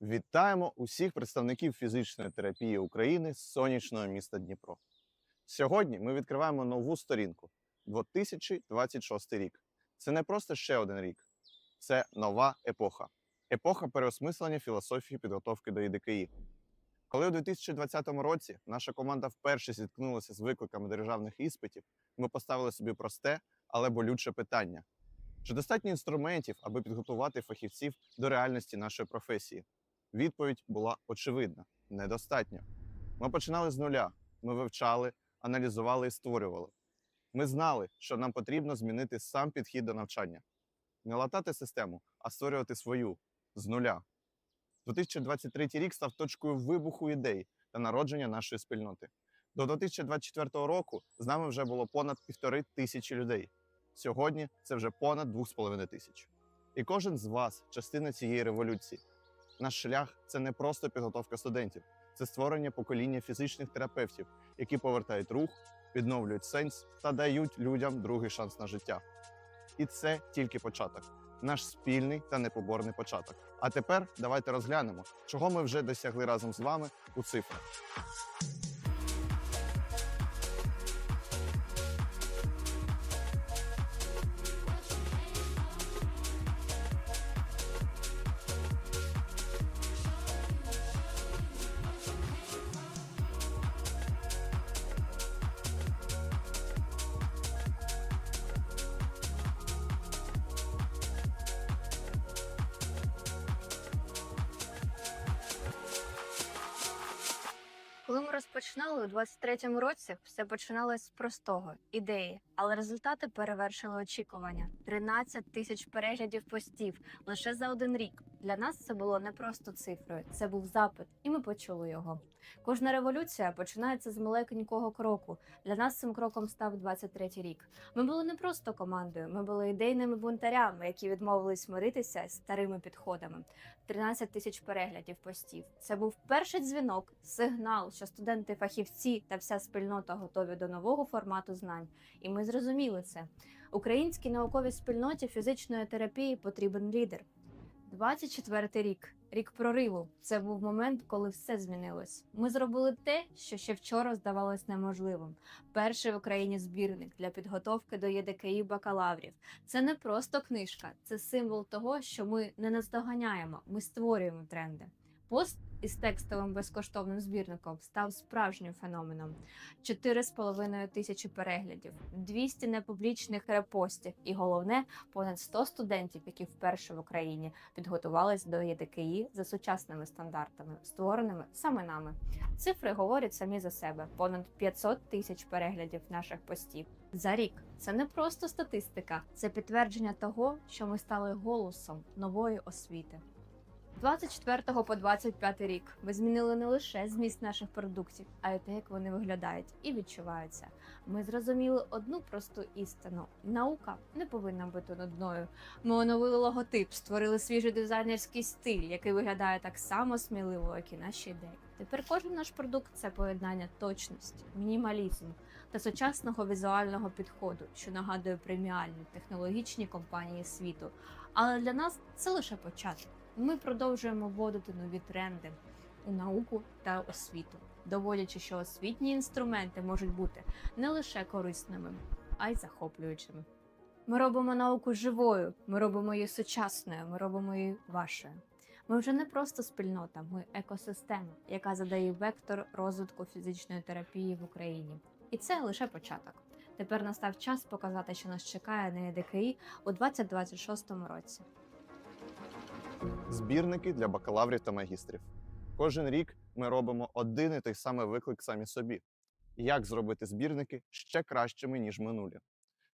Вітаємо усіх представників фізичної терапії України з сонячного міста Дніпро. Сьогодні ми відкриваємо нову сторінку 2026 рік. Це не просто ще один рік, це нова епоха. Епоха переосмислення філософії підготовки до ІДКІ. Коли у 2020 році наша команда вперше зіткнулася з викликами державних іспитів, ми поставили собі просте, але болюче питання: чи достатньо інструментів, аби підготувати фахівців до реальності нашої професії? Відповідь була очевидна: недостатньо. Ми починали з нуля. Ми вивчали, аналізували і створювали. Ми знали, що нам потрібно змінити сам підхід до навчання, не латати систему, а створювати свою з нуля. 2023 рік став точкою вибуху ідей та народження нашої спільноти. До 2024 року з нами вже було понад півтори тисячі людей. Сьогодні це вже понад 2,5 тисяч. І кожен з вас частина цієї революції. Наш шлях це не просто підготовка студентів, це створення покоління фізичних терапевтів, які повертають рух, відновлюють сенс та дають людям другий шанс на життя. І це тільки початок, наш спільний та непоборний початок. А тепер давайте розглянемо, чого ми вже досягли разом з вами у цифрах. Коли ми розпочинали у 23-му році, все починалось з простого ідеї, але результати перевершили очікування: 13 тисяч переглядів постів лише за один рік. Для нас це було не просто цифрою, це був запит, і ми почули його. Кожна революція починається з маленького кроку. Для нас цим кроком став 23-й рік. Ми були не просто командою, ми були ідейними бунтарями, які відмовились миритися з старими підходами. 13 тисяч переглядів постів. Це був перший дзвінок, сигнал, що студенти-фахівці та вся спільнота готові до нового формату знань. І ми зрозуміли це. Українській науковій спільноті фізичної терапії потрібен лідер. 24-й рік, рік прориву. Це був момент, коли все змінилось. Ми зробили те, що ще вчора здавалось неможливим. Перший в Україні збірник для підготовки до ЄДКІ бакалаврів. Це не просто книжка, це символ того, що ми не наздоганяємо, ми створюємо тренди. Пост із текстовим безкоштовним збірником став справжнім феноменом. 4,5 тисячі переглядів, 200 непублічних репостів, і головне, понад 100 студентів, які вперше в Україні підготувались до ЄДКІ за сучасними стандартами, створеними саме нами. Цифри говорять самі за себе: понад 500 тисяч переглядів наших постів за рік. Це не просто статистика, це підтвердження того, що ми стали голосом нової освіти. 24 по 25 рік ми змінили не лише зміст наших продуктів, а й те, як вони виглядають і відчуваються. Ми зрозуміли одну просту істину: наука не повинна бути нудною. Ми оновили логотип, створили свіжий дизайнерський стиль, який виглядає так само сміливо, як і наші ідеї. Тепер кожен наш продукт це поєднання точності, мінімалізму та сучасного візуального підходу, що нагадує преміальні технологічні компанії світу. Але для нас це лише початок. Ми продовжуємо вводити нові тренди у науку та освіту, доводячи, що освітні інструменти можуть бути не лише корисними, а й захоплюючими. Ми робимо науку живою, ми робимо її сучасною, ми робимо її вашою. Ми вже не просто спільнота, ми екосистема, яка задає вектор розвитку фізичної терапії в Україні. І це лише початок. Тепер настав час показати, що нас чекає на ЕДКІ у 2026 році. Збірники для бакалаврів та магістрів. Кожен рік ми робимо один і той самий виклик самі собі: як зробити збірники ще кращими, ніж минулі.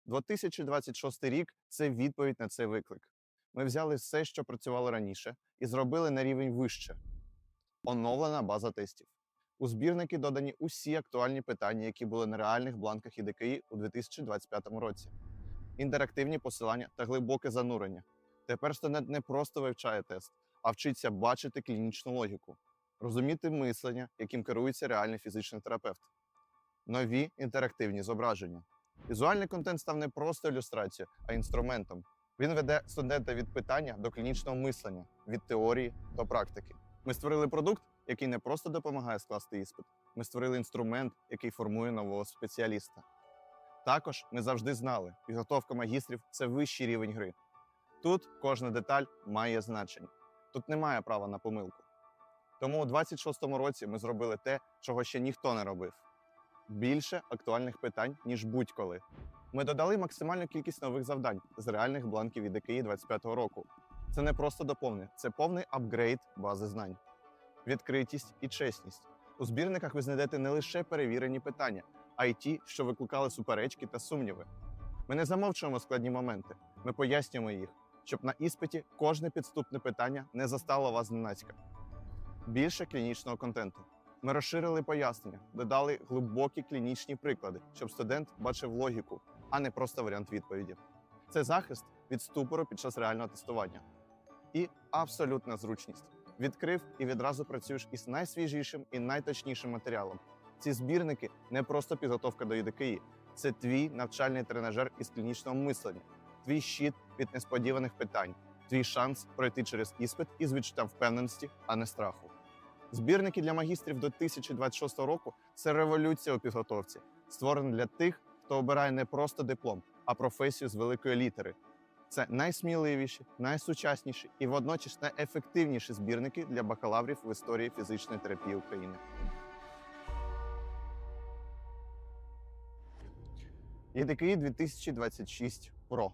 2026 рік це відповідь на цей виклик. Ми взяли все, що працювало раніше, і зробили на рівень вище. Оновлена база тестів. У збірники додані усі актуальні питання, які були на реальних бланках ІДКІ у 2025 році. Інтерактивні посилання та глибоке занурення. Тепер студент не просто вивчає тест, а вчиться бачити клінічну логіку, розуміти мислення, яким керується реальний фізичний терапевт. Нові інтерактивні зображення. Візуальний контент став не просто ілюстрацією, а інструментом. Він веде студента від питання до клінічного мислення, від теорії до практики. Ми створили продукт, який не просто допомагає скласти іспит. Ми створили інструмент, який формує нового спеціаліста. Також ми завжди знали, підготовка магістрів це вищий рівень гри. Тут кожна деталь має значення. Тут немає права на помилку. Тому у 26-му році ми зробили те, чого ще ніхто не робив. Більше актуальних питань, ніж будь-коли. Ми додали максимальну кількість нових завдань з реальних бланків від ІКІ 25-го року. Це не просто доповнення, це повний апгрейд бази знань, відкритість і чесність. У збірниках ви знайдете не лише перевірені питання, а й ті, що викликали суперечки та сумніви. Ми не замовчуємо складні моменти, ми пояснюємо їх, щоб на іспиті кожне підступне питання не застало вас зненацька. Більше клінічного контенту. Ми розширили пояснення, додали глибокі клінічні приклади, щоб студент бачив логіку, а не просто варіант відповіді. Це захист від ступору під час реального тестування. І абсолютна зручність. Відкрив і відразу працюєш із найсвіжішим і найточнішим матеріалом. Ці збірники не просто підготовка до ІДКІ, це твій навчальний тренажер із клінічного мислення, твій щит від несподіваних питань, твій шанс пройти через іспит із відчуттям впевненості, а не страху. Збірники для магістрів до 2026 року це революція у підготовці, створена для тих, хто обирає не просто диплом, а професію з великої літери. Це найсміливіші, найсучасніші і водночас найефективніші збірники для бакалаврів в історії фізичної терапії України. ЄДКІ 2026 Pro.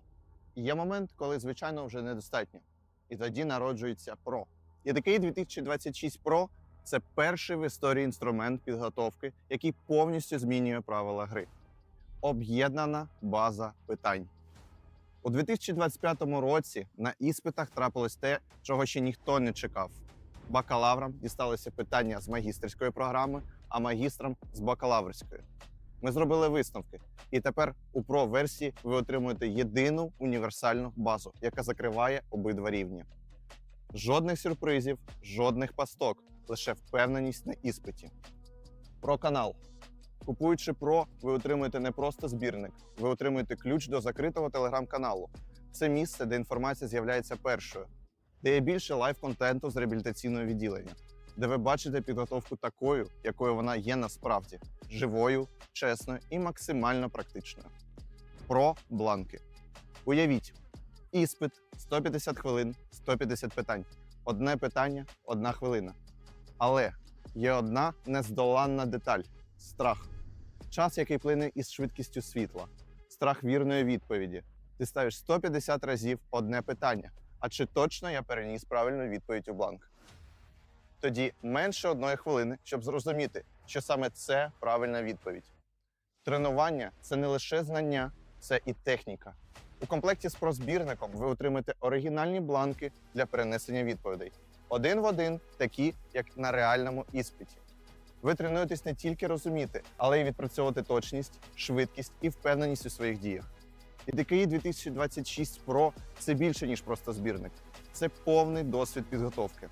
Є момент, коли, звичайно, вже недостатньо. І тоді народжується Pro. ЄДКІ 2026 Pro це перший в історії інструмент підготовки, який повністю змінює правила гри. Об'єднана база питань. У 2025 році на іспитах трапилось те, чого ще ніхто не чекав. Бакалаврам дісталися питання з магістерської програми, а магістрам з бакалаврської. Ми зробили висновки, і тепер у Pro-версії ви отримуєте єдину універсальну базу, яка закриває обидва рівні. Жодних сюрпризів, жодних пасток, лише впевненість на іспиті. Про канал. Купуючи Pro, ви отримуєте не просто збірник, ви отримуєте ключ до закритого телеграм-каналу. Це місце, де інформація з'являється першою, де є більше лайв-контенту з реабілітаційного відділення, де ви бачите підготовку такою, якою вона є насправді живою, чесною і максимально практичною. Про бланки. Уявіть, іспит 150 хвилин, 150 питань. Одне питання, одна хвилина. Але є одна нездоланна деталь страх. Час, який плине із швидкістю світла, страх вірної відповіді. Ти ставиш 150 разів одне питання. А чи точно я переніс правильну відповідь у бланк? Тоді менше одної хвилини, щоб зрозуміти, що саме це правильна відповідь. Тренування це не лише знання, це і техніка. У комплекті з прозбірником ви отримаєте оригінальні бланки для перенесення відповідей. Один в один, такі, як на реальному іспиті. Ви тренуєтесь не тільки розуміти, але й відпрацьовувати точність, швидкість і впевненість у своїх діях. І DKI 2026 Pro це більше, ніж просто збірник. Це повний досвід підготовки.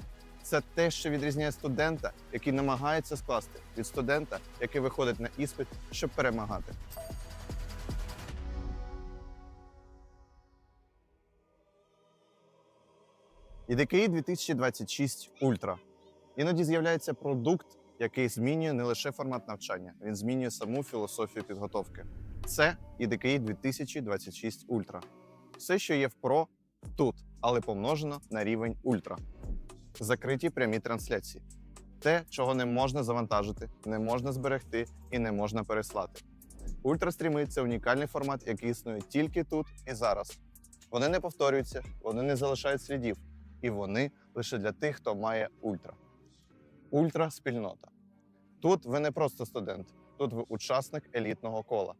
Це те, що відрізняє студента, який намагається скласти, від студента, який виходить на іспит, щоб перемагати. IDKI 2026 Ultra. Іноді з'являється продукт, який змінює не лише формат навчання, він змінює саму філософію підготовки. Це IDKI 2026 Ultra. Все, що є в Pro, тут, але помножено на рівень Ultra. Закриті прямі трансляції. Те, чого не можна завантажити, не можна зберегти і не можна переслати. Ультрастріми це унікальний формат, який існує тільки тут і зараз. Вони не повторюються, вони не залишають слідів, і вони лише для тих, хто має ультра. Ультра спільнота. Тут ви не просто студент, тут ви учасник елітного кола.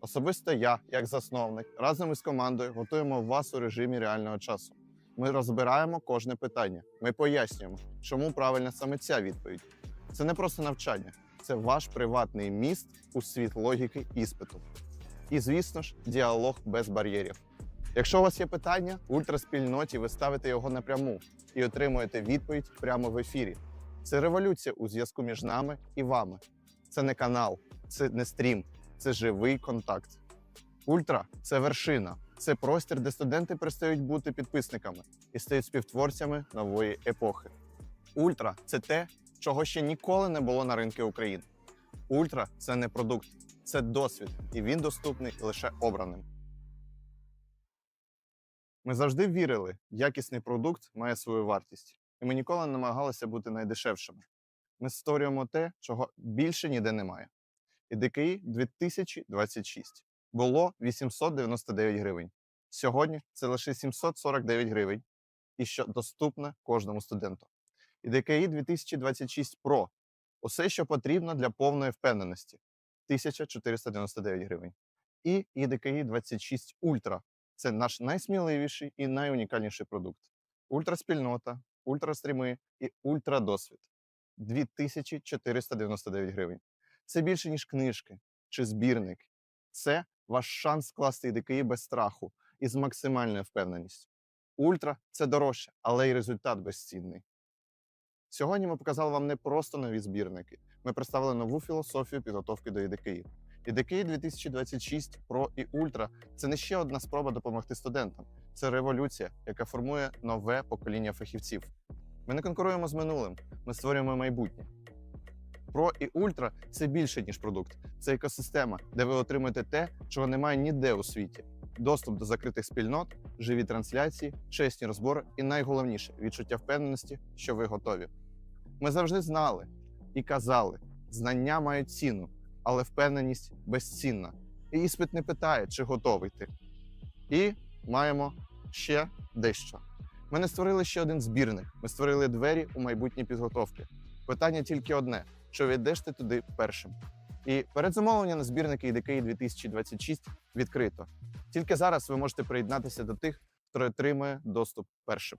Особисто я, як засновник, разом із командою готуємо вас у режимі реального часу. Ми розбираємо кожне питання. Ми пояснюємо, чому правильна саме ця відповідь. Це не просто навчання, це ваш приватний міст у світ логіки іспиту. І, звісно ж, діалог без бар'єрів. Якщо у вас є питання, в ультраспільноті ви ставите його напряму і отримуєте відповідь прямо в ефірі. Це революція у зв'язку між нами і вами. Це не канал, це не стрім, це живий контакт. Ультра це вершина, це простір, де студенти перестають бути підписниками і стають співтворцями нової епохи. Ультра це те, чого ще ніколи не було на ринку України. Ультра це не продукт, це досвід, і він доступний лише обраним. Ми завжди вірили, якісний продукт має свою вартість, і ми ніколи не намагалися бути найдешевшими. Ми створюємо те, чого більше ніде немає. І ДКІ 2026 було 899 гривень. Сьогодні це лише 749 гривень, і що доступне кожному студенту. І ДКІ 2026 Pro усе, що потрібно для повної впевненості 1499 гривень. І ІДКІ 26 Ultra це наш найсміливіший і найунікальніший продукт. Ультраспільнота, ультрастріми і ультрадосвід 2499 гривень. Це більше, ніж книжки чи збірник. Це ваш шанс скласти ІДКІ без страху і з максимальною впевненістю. Ультра це дорожче, але й результат безцінний. Сьогодні ми показали вам не просто нові збірники. Ми представили нову філософію підготовки до ІДКІ. ІДКІ 2026 Pro і Ultra – це не ще одна спроба допомогти студентам. Це революція, яка формує нове покоління фахівців. Ми не конкуруємо з минулим, ми створюємо майбутнє. Pro і Ultra – це більше, ніж продукт. Це екосистема, де ви отримуєте те, чого немає ніде у світі: доступ до закритих спільнот, живі трансляції, чесні розбори і найголовніше відчуття впевненості, що ви готові. Ми завжди знали і казали: знання мають ціну, але впевненість безцінна. І іспит не питає, чи готовий ти. І маємо ще дещо. Ми не створили ще один збірник. Ми створили двері у майбутні підготовки. Питання тільки одне: що віддеш ти туди першим? І передзамовлення на збірники ІДКІ 2026 відкрито. Тільки зараз ви можете приєднатися до тих, хто отримує доступ першим.